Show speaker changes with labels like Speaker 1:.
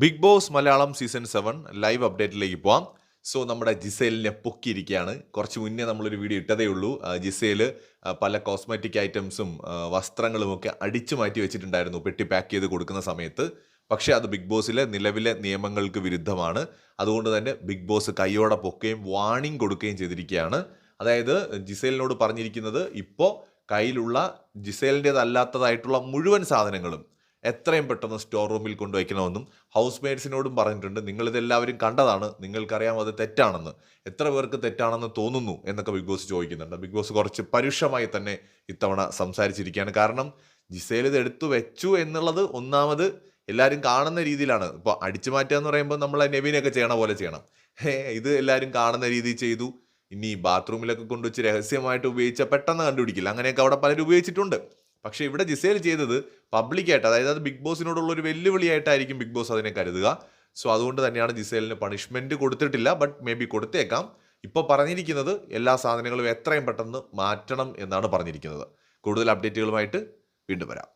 Speaker 1: Bigg Boss Malayalam season seven live അപ്ഡേറ്റിലേക്ക് പോവാം. So നമ്മുടെ ജിസേലിനെ പൊക്കിയിരിക്കുകയാണ്. കുറച്ച് മുന്നേ നമ്മളൊരു വീഡിയോ ഇട്ടതേ ഉള്ളൂ. ജിസേൽ പല കോസ്മെറ്റിക് ഐറ്റംസും വസ്ത്രങ്ങളും ഒക്കെ അടിച്ചു മാറ്റി വെച്ചിട്ടുണ്ടായിരുന്നു. പെട്ടി പാക്ക് ചെയ്ത് കൊടുക്കുന്ന സമയത്ത്. പക്ഷേ അത് ബിഗ് ബോസിലെ നിലവിലെ നിയമങ്ങൾക്ക് വിരുദ്ധമാണ്. അതുകൊണ്ട് തന്നെ ബിഗ് ബോസ് കൈയോടെ പൊക്കുകയും വാണിംഗ് കൊടുക്കുകയും ചെയ്തിരിക്കുകയാണ്. അതായത് ജിസേലിനോട് പറഞ്ഞിരിക്കുന്നത് ഇപ്പോൾ കയ്യിലുള്ള ജിസേലിന്റെതല്ലാത്തതായിട്ടുള്ള മുഴുവൻ സാധനങ്ങളും എത്രയും പെട്ടെന്ന് സ്റ്റോർ റൂമിൽ കൊണ്ടുവയ്ക്കണമെന്നും ഹൗസ് മെയ്ഡ്സിനോടും പറഞ്ഞിട്ടുണ്ട്. നിങ്ങളിതെല്ലാവരും കണ്ടതാണ്. നിങ്ങൾക്കറിയാം അത് തെറ്റാണെന്ന്. എത്ര പേർക്ക് തെറ്റാണെന്ന് തോന്നുന്നു എന്നൊക്കെ ബിഗ് ബോസ് ചോദിക്കുന്നുണ്ട്. ബിഗ് ബോസ് കുറച്ച് പരുഷമായി തന്നെ ഇത്തവണ സംസാരിച്ചിരിക്കുകയാണ്. കാരണം ജിസേൽ ഇത് എടുത്തു വെച്ചു എന്നുള്ളത് ഒന്നാമത് എല്ലാവരും കാണുന്ന രീതിയിലാണ്. ഇപ്പോൾ അടിച്ചു മാറ്റുക എന്ന് പറയുമ്പോൾ നമ്മൾ നെവിനൊക്കെ ചെയ്യണ പോലെ ചെയ്യണം. ഇത് എല്ലാവരും കാണുന്ന രീതിയിൽ ചെയ്തു. ഇനി ബാത്റൂമിലൊക്കെ കൊണ്ടുവച്ച് രഹസ്യമായിട്ട് ഉപയോഗിച്ചാൽ പെട്ടെന്ന് കണ്ടുപിടിക്കില്ല. അങ്ങനെയൊക്കെ അവിടെ പലരും ഉപയോഗിച്ചിട്ടുണ്ട്. പക്ഷേ ഇവിടെ ജിസേൽ ചെയ്തത് പബ്ലിക്കായിട്ട് അതായത് അത് ബിഗ് ബോസിനോടുള്ള ഒരു വെല്ലുവിളിയായിട്ടായിരിക്കും ബിഗ് ബോസ് അതിനെ കരുതുക. സോ അതുകൊണ്ട് തന്നെയാണ് ജിസേലിന് പണിഷ്മെന്റ് കൊടുത്തിട്ടില്ല ബട്ട് മേ ബി കൊടുത്തേക്കാം. ഇപ്പോൾ പറഞ്ഞിരിക്കുന്നത് എല്ലാ സാധനങ്ങളും എത്രയും പെട്ടെന്ന് മാറ്റണം എന്നാണ് പറഞ്ഞിരിക്കുന്നത്. കൂടുതൽ അപ്ഡേറ്റുകളുമായിട്ട് വീണ്ടും വരാം.